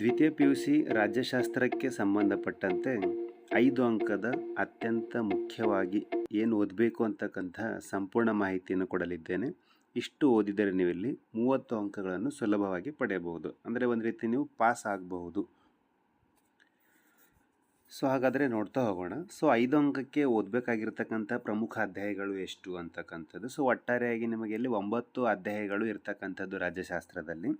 ದ್ವಿತೀಯ P U C ರಾಜ್ಯಶಾಸ್ತ್ರಕ್ಕೆ ಸಂಬಂಧಪಟ್ಟಂತೆ ಐದು ಅಂಕದ ಅತ್ಯಂತ ಮುಖ್ಯವಾಗಿ ಏನು ಓದಬೇಕು ಅಂತಕ್ಕಂಥ ಸಂಪೂರ್ಣ ಮಾಹಿತಿಯನ್ನು ಕೊಡಲಿದ್ದೇನೆ. ಇಷ್ಟು ಓದಿದರೆ ನೀವು ಇಲ್ಲಿ ಮೂವತ್ತು ಅಂಕಗಳನ್ನು ಸುಲಭವಾಗಿ ಪಡೆಯಬಹುದು. ಅಂದರೆ ಒಂದು ರೀತಿ ನೀವು ಪಾಸ್ ಆಗಬಹುದು. ಸೊ ಹಾಗಾದರೆ ನೋಡ್ತಾ ಹೋಗೋಣ. ಸೊ ಐದು ಅಂಕಕ್ಕೆ ಓದಬೇಕಾಗಿರ್ತಕ್ಕಂಥ ಪ್ರಮುಖ ಅಧ್ಯಾಯಗಳು ಎಷ್ಟು ಅಂತಕ್ಕಂಥದ್ದು. ಸೊ ಒಟ್ಟಾರೆಯಾಗಿ ನಿಮಗೆ ಇಲ್ಲಿ ಒಂಬತ್ತು ಅಧ್ಯಾಯಗಳು ಇರ್ತಕ್ಕಂಥದ್ದು ರಾಜ್ಯಶಾಸ್ತ್ರದಲ್ಲಿ.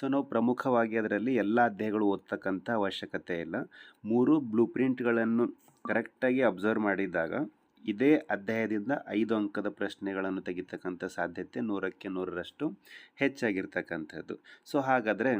ಸೊ ನಾವು ಪ್ರಮುಖವಾಗಿ ಅದರಲ್ಲಿ ಎಲ್ಲ ಅಧ್ಯಾಯಗಳು ಓದ್ತಕ್ಕಂಥ ಅವಶ್ಯಕತೆ ಇಲ್ಲ. ಮೂರು ಬ್ಲೂ ಪ್ರಿಂಟ್ಗಳನ್ನು ಕರೆಕ್ಟಾಗಿ ಅಬ್ಸರ್ವ್ ಮಾಡಿದಾಗ ಇದೇ ಅಧ್ಯಾಯದಿಂದ ಐದು ಅಂಕದ ಪ್ರಶ್ನೆಗಳನ್ನು ತೆಗಿತಕ್ಕಂಥ ಸಾಧ್ಯತೆ ನೂರಕ್ಕೆ ನೂರರಷ್ಟು ಹೆಚ್ಚಾಗಿರ್ತಕ್ಕಂಥದ್ದು. ಸೊ ಹಾಗಾದರೆ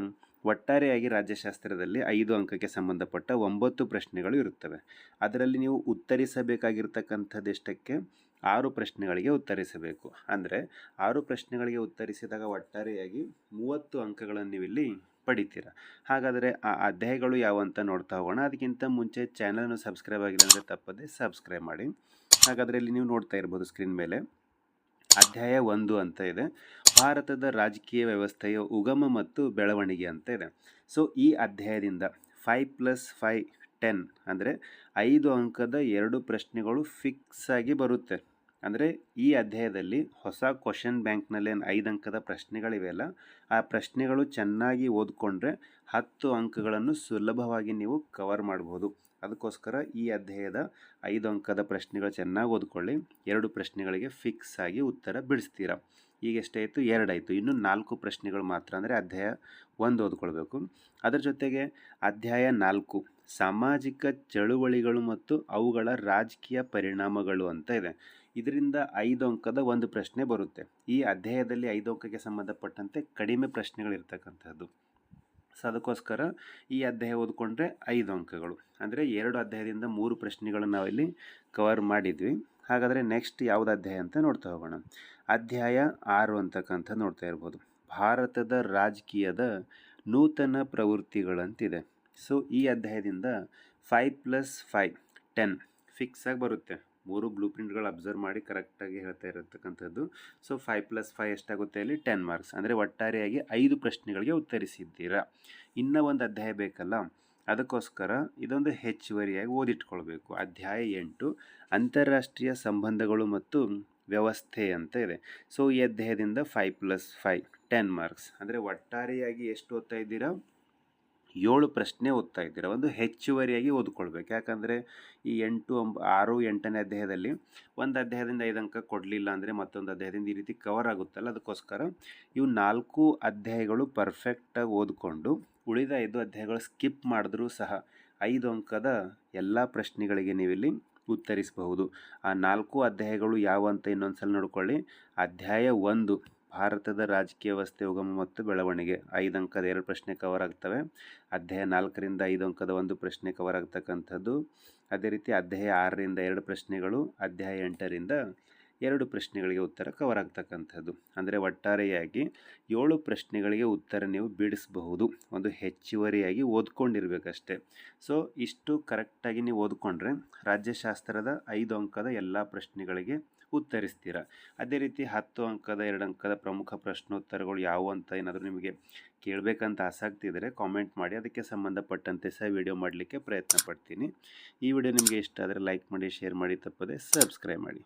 ಒಟ್ಟಾರೆಯಾಗಿ ರಾಜ್ಯಶಾಸ್ತ್ರದಲ್ಲಿ ಐದು ಅಂಕಕ್ಕೆ ಸಂಬಂಧಪಟ್ಟ ಒಂಬತ್ತು ಪ್ರಶ್ನೆಗಳು ಇರುತ್ತವೆ. ಅದರಲ್ಲಿ ನೀವು ಉತ್ತರಿಸಬೇಕಾಗಿರ್ತಕ್ಕಂಥದ್ದೆಷ್ಟಕ್ಕೆ ಆರು ಪ್ರಶ್ನೆಗಳಿಗೆ ಉತ್ತರಿಸಬೇಕು. ಅಂದರೆ ಆರು ಪ್ರಶ್ನೆಗಳಿಗೆ ಉತ್ತರಿಸಿದಾಗ ಒಟ್ಟಾರೆಯಾಗಿ ಮೂವತ್ತು ಅಂಕಗಳನ್ನು ನೀವು ಇಲ್ಲಿ ಪಡಿತೀರ. ಹಾಗಾದರೆ ಆ ಅಧ್ಯಾಯಗಳು ಯಾವ ಅಂತ ನೋಡ್ತಾ ಹೋಗೋಣ. ಅದಕ್ಕಿಂತ ಮುಂಚೆ ಚಾನಲನ್ನು ಸಬ್ಸ್ಕ್ರೈಬ್ ಆಗಿಲ್ಲ ಅಂದರೆ ತಪ್ಪದೆ ಸಬ್ಸ್ಕ್ರೈಬ್ ಮಾಡಿ. ಹಾಗಾದರೆ ಇಲ್ಲಿ ನೀವು ನೋಡ್ತಾ ಇರ್ಬೋದು ಸ್ಕ್ರೀನ್ ಮೇಲೆ. ಅಧ್ಯಾಯ ಒಂದು ಅಂತ ಇದೆ. ಭಾರತದ ರಾಜಕೀಯ ವ್ಯವಸ್ಥೆಯ ಉಗಮ ಮತ್ತು ಬೆಳವಣಿಗೆ ಅಂತ ಇದೆ. ಸೊ ಈ ಅಧ್ಯಾಯದಿಂದ ಫೈವ್ ಪ್ಲಸ್ ಫೈವ್ ಟೆನ್ ಅಂದರೆ ಐದು ಅಂಕದ ಎರಡು ಪ್ರಶ್ನೆಗಳು ಫಿಕ್ಸ್ ಆಗಿ ಬರುತ್ತೆ. ಅಂದರೆ ಈ ಅಧ್ಯಾಯದಲ್ಲಿ ಹೊಸ ಕ್ವಶನ್ ಬ್ಯಾಂಕ್ನಲ್ಲಿ ಏನು ಐದು ಅಂಕದ ಪ್ರಶ್ನೆಗಳಿವೆಯಲ್ಲ, ಆ ಪ್ರಶ್ನೆಗಳು ಚೆನ್ನಾಗಿ ಓದ್ಕೊಂಡ್ರೆ ಹತ್ತು ಅಂಕಗಳನ್ನು ಸುಲಭವಾಗಿ ನೀವು ಕವರ್ ಮಾಡ್ಬೋದು. ಅದಕ್ಕೋಸ್ಕರ ಈ ಅಧ್ಯಾಯದ ಐದು ಅಂಕದ ಪ್ರಶ್ನೆಗಳು ಚೆನ್ನಾಗಿ ಓದ್ಕೊಳ್ಳಿ. ಎರಡು ಪ್ರಶ್ನೆಗಳಿಗೆ ಫಿಕ್ಸ್ ಆಗಿ ಉತ್ತರ ಬಿಡಿಸ್ತೀರ. ಈಗ ಎಷ್ಟಾಯಿತು? ಎರಡಾಯಿತು. ಇನ್ನು ನಾಲ್ಕು ಪ್ರಶ್ನೆಗಳು ಮಾತ್ರ ಅಂದರೆ ಅಧ್ಯಾಯ ಒಂದು ಓದ್ಕೊಳ್ಬೇಕು. ಅದರ ಜೊತೆಗೆ ಅಧ್ಯಾಯ ನಾಲ್ಕು, ಸಾಮಾಜಿಕ ಚಳುವಳಿಗಳು ಮತ್ತು ಅವುಗಳ ರಾಜಕೀಯ ಪರಿಣಾಮಗಳು ಅಂತ ಇದೆ. ಇದರಿಂದ ಐದು ಅಂಕದ ಒಂದು ಪ್ರಶ್ನೆ ಬರುತ್ತೆ. ಈ ಅಧ್ಯಾಯದಲ್ಲಿ ಐದು ಅಂಕಕ್ಕೆ ಸಂಬಂಧಪಟ್ಟಂತೆ ಕಡಿಮೆ ಪ್ರಶ್ನೆಗಳಿರ್ತಕ್ಕಂಥದ್ದು. ಸೊ, ಅದಕ್ಕೋಸ್ಕರ ಈ ಅಧ್ಯಾಯ ಓದ್ಕೊಂಡ್ರೆ ಐದು ಅಂಕಗಳು. ಅಂದರೆ ಎರಡು ಅಧ್ಯಾಯದಿಂದ ಮೂರು ಪ್ರಶ್ನೆಗಳನ್ನು ನಾವಿಲ್ಲಿ ಕವರ್ ಮಾಡಿದ್ವಿ. ಹಾಗಾದರೆ ನೆಕ್ಸ್ಟ್ ಯಾವುದು ಅಧ್ಯಾಯ ಅಂತ ನೋಡ್ತಾ ಹೋಗೋಣ. ಅಧ್ಯಾಯ ಆರು ಅಂತಕ್ಕಂಥ ನೋಡ್ತಾ ಇರ್ಬೋದು. ಭಾರತದ ರಾಜಕೀಯದ ನೂತನ ಪ್ರವೃತ್ತಿಗಳಂತಿದೆ. ಸೊ ಈ ಅಧ್ಯಾಯದಿಂದ five plus five ten fix ಆಗಿ ಬರುತ್ತೆ. ಮೂರು ಬ್ಲೂ ಪ್ರಿಂಟ್ಗಳು ಅಬ್ಸರ್ವ್ ಮಾಡಿ ಕರೆಕ್ಟಾಗಿ ಹೇಳ್ತಾ ಇರತಕ್ಕಂಥದ್ದು. ಸೊ ಫೈವ್ ಪ್ಲಸ್ ಫೈವ್ ಎಷ್ಟಾಗುತ್ತೆ ಅಲ್ಲಿ? ಟೆನ್ ಮಾರ್ಕ್ಸ್ ಅಂದರೆ ಒಟ್ಟಾರೆಯಾಗಿ ಐದು ಪ್ರಶ್ನೆಗಳಿಗೆ ಉತ್ತರಿಸಿದ್ದೀರಾ. ಇನ್ನೂ ಒಂದು ಅಧ್ಯಾಯ ಬೇಕಲ್ಲ? ಅದಕ್ಕೋಸ್ಕರ ಇದೊಂದು ಹೆಚ್ಚುವರಿಯಾಗಿ ಓದಿಟ್ಕೊಳ್ಬೇಕು. ಅಧ್ಯಾಯ ಎಂಟು, ಅಂತಾರಾಷ್ಟ್ರೀಯ ಸಂಬಂಧಗಳು ಮತ್ತು ವ್ಯವಸ್ಥೆ ಅಂತ ಇದೆ. ಸೊ ಈ ಅಧ್ಯಾಯದಿಂದ five plus five ten marks ಅಂದರೆ ಒಟ್ಟಾರೆಯಾಗಿ ಎಷ್ಟು ಓದ್ತಾ ಇದ್ದೀರಾ? ಏಳು ಪ್ರಶ್ನೆ ಓದ್ತಾ ಇದ್ದೀರಾ. ಒಂದು ಹೆಚ್ಚುವರಿಯಾಗಿ ಓದ್ಕೊಳ್ಬೇಕು. ಯಾಕಂದರೆ ಈ ಎಂಟು, ಒಂಬ, ಆರು, ಎಂಟನೇ ಅಧ್ಯಾಯದಲ್ಲಿ ಒಂದು ಅಧ್ಯಾಯದಿಂದ ಐದು ಅಂಕ ಕೊಡಲಿಲ್ಲ ಅಂದರೆ ಮತ್ತೊಂದು ಅಧ್ಯಾಯದಿಂದ ಈ ರೀತಿ ಕವರ್ ಆಗುತ್ತಲ್ಲ? ಅದಕ್ಕೋಸ್ಕರ ಇವು ನಾಲ್ಕು ಅಧ್ಯಾಯಗಳು ಪರ್ಫೆಕ್ಟಾಗಿ ಓದ್ಕೊಂಡು ಉಳಿದ ಐದು ಅಧ್ಯಾಯಗಳು ಸ್ಕಿಪ್ ಮಾಡಿದ್ರೂ ಸಹ ಐದು ಅಂಕದ ಎಲ್ಲ ಪ್ರಶ್ನೆಗಳಿಗೆ ನೀವಿಲ್ಲಿ ಉತ್ತರಿಸಬಹುದು. ಆ ನಾಲ್ಕು ಅಧ್ಯಾಯಗಳು ಯಾವ ಅಂತ ಇನ್ನೊಂದು ಸಲ ನೋಡ್ಕೊಳ್ಳಿ. ಅಧ್ಯಾಯ ಒಂದು, ಭಾರತದ ರಾಜಕೀಯ ವ್ಯವಸ್ಥೆ, ಉಗಮ ಮತ್ತು ಬೆಳವಣಿಗೆ. ಐದು ಅಂಕದ ಎರಡು ಪ್ರಶ್ನೆ ಕವರ್ ಆಗ್ತವೆ. ಅಧ್ಯಾಯ ನಾಲ್ಕರಿಂದ ಐದು ಅಂಕದ ಒಂದು ಪ್ರಶ್ನೆ ಕವರ್ ಆಗ್ತಕ್ಕಂಥದ್ದು. ಅದೇ ರೀತಿ ಅಧ್ಯಾಯ ಆರರಿಂದ ಎರಡು ಪ್ರಶ್ನೆಗಳು, ಅಧ್ಯಾಯ ಎಂಟರಿಂದ ಎರಡು ಪ್ರಶ್ನೆಗಳಿಗೆ ಉತ್ತರ ಕವರ್ ಆಗ್ತಕ್ಕಂಥದ್ದು ಅಂದರೆ ಒಟ್ಟಾರೆಯಾಗಿ ಏಳು ಪ್ರಶ್ನೆಗಳಿಗೆ ಉತ್ತರ ನೀವು ಬಿಡಿಸಬಹುದು ಒಂದು ಹೆಚ್ಚುವರಿಯಾಗಿ ಓದ್ಕೊಂಡಿರಬೇಕಷ್ಟೆ. ಸೊ ಇಷ್ಟು ಕರೆಕ್ಟಾಗಿ ನೀವು ಓದ್ಕೊಂಡ್ರೆ ರಾಜ್ಯಶಾಸ್ತ್ರದ ಐದು ಅಂಕದ ಎಲ್ಲ ಪ್ರಶ್ನೆಗಳಿಗೆ ಉತ್ತರಿಸ್ತೀರ. ಅದೇ ರೀತಿ ಹತ್ತು ಅಂಕದ, ಎರಡು ಅಂಕದ ಪ್ರಮುಖ ಪ್ರಶ್ನೋತ್ತರಗಳು ಯಾವುವು ಅಂತ ಏನಾದರೂ ನಿಮಗೆ ಕೇಳಬೇಕಂತ ಆಸಕ್ತಿ ಇದ್ದರೆ ಕಾಮೆಂಟ್ ಮಾಡಿ. ಅದಕ್ಕೆ ಸಂಬಂಧಪಟ್ಟಂತೆ ಸಹ ವಿಡಿಯೋ ಮಾಡಲಿಕ್ಕೆ ಪ್ರಯತ್ನ ಪಡ್ತೀನಿ. ಈ ವಿಡಿಯೋ ನಿಮಗೆ ಇಷ್ಟ ಆದರೆ ಲೈಕ್ ಮಾಡಿ ಶೇರ್ ಮಾಡಿ, ತಪ್ಪದೆ ಸಬ್ಸ್ಕ್ರೈಬ್ ಮಾಡಿ.